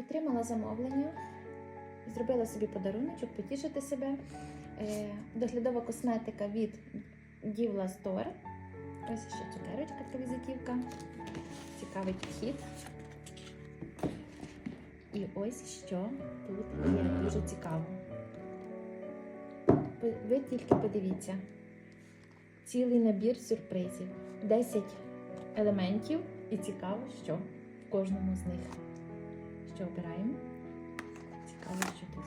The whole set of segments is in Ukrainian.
Отримала замовлення, зробила собі подаруночок, потішити себе. Е, Доглядова косметика від Дівла Store. Ось ще цукерочка, така візитівка. Цікавий підхід. І ось що тут є дуже цікаво. Ви- Ви тільки подивіться. Цілий набір сюрпризів. 10 елементів і цікаво, що в кожному з них. Що обираємо? Цікаво, що тут.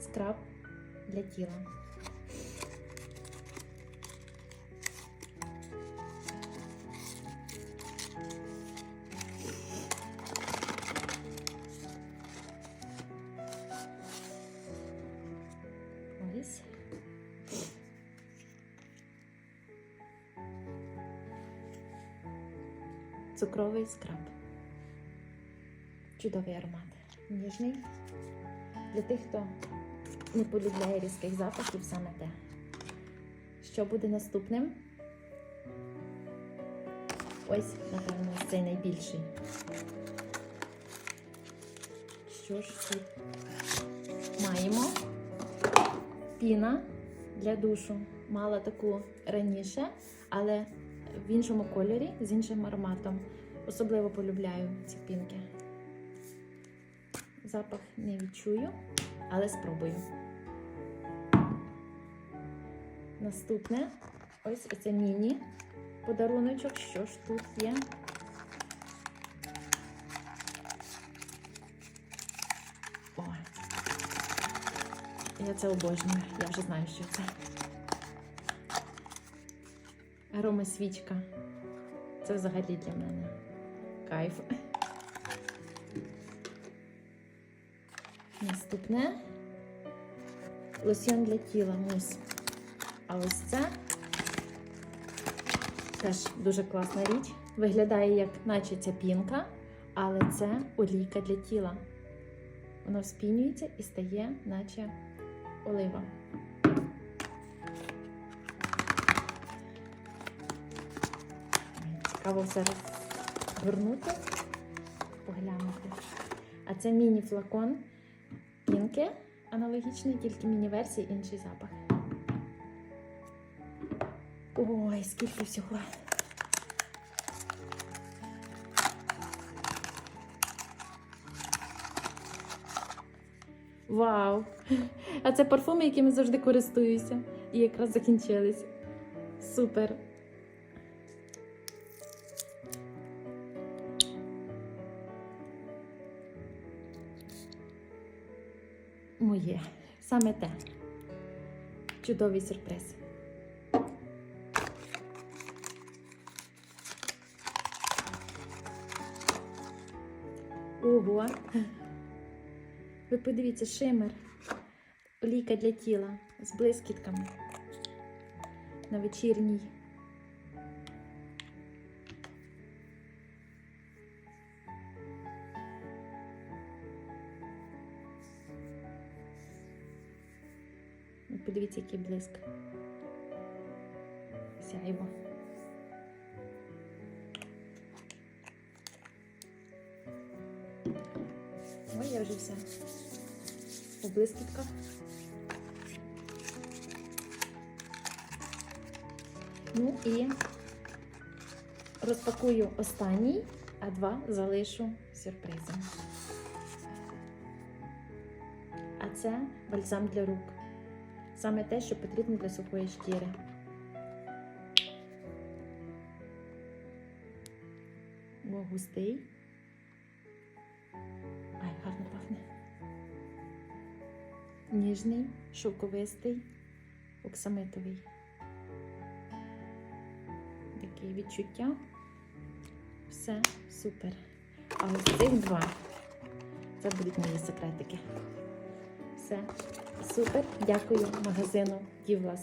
Скраб для тіла. Цукровий скраб. Чудовий аромат. Ніжний. Для тих, хто не полюбляє різких запахів, саме те. Що буде наступним? Ось, напевно, цей найбільший. Що ж тут маємо? Піна для душу. Мала таку раніше, але в іншому кольорі з іншим ароматом. Особливо полюбляю ці пінки. Запах не відчую, але спробую. Наступне ось це міні подаруночок. Що ж тут є? О, я це обожнюю. Я вже знаю, що це. Аромасвічка. Це взагалі для мене кайф. Наступне лосьон для тіла мус. А ось це теж дуже класна річ. Виглядає як наче ця пінка, але це олійка для тіла. Воно вспінюється і стає, наче олива. Цікаво все розгорнути, поглянути. А це міні-флакон пінки, аналогічний, тільки міні-версії, інший запах. Ой, скільки всього. Вау! А це парфуми, якими завжди користуюся. І якраз закінчились. Супер! Моє. Саме те. Чудовий сюрприз. Ого. Ви подивіться, шимер. Олійка для тіла з блискітками. На вечірній. Подивіться, який блиск. Сяйво. Ой, я вже вся у блискітках. Ну і розпакую останній, а два залишу сюрпризом. А це бальзам для рук. Саме те, що потрібно для сухої шкіри. О, густий. Ай, гарно пахне. Ніжний, шовковистий, оксамитовий. Такі відчуття. Все супер. А ось цих два. Це будуть мої секретики. Все супер. Дякую магазину Дівла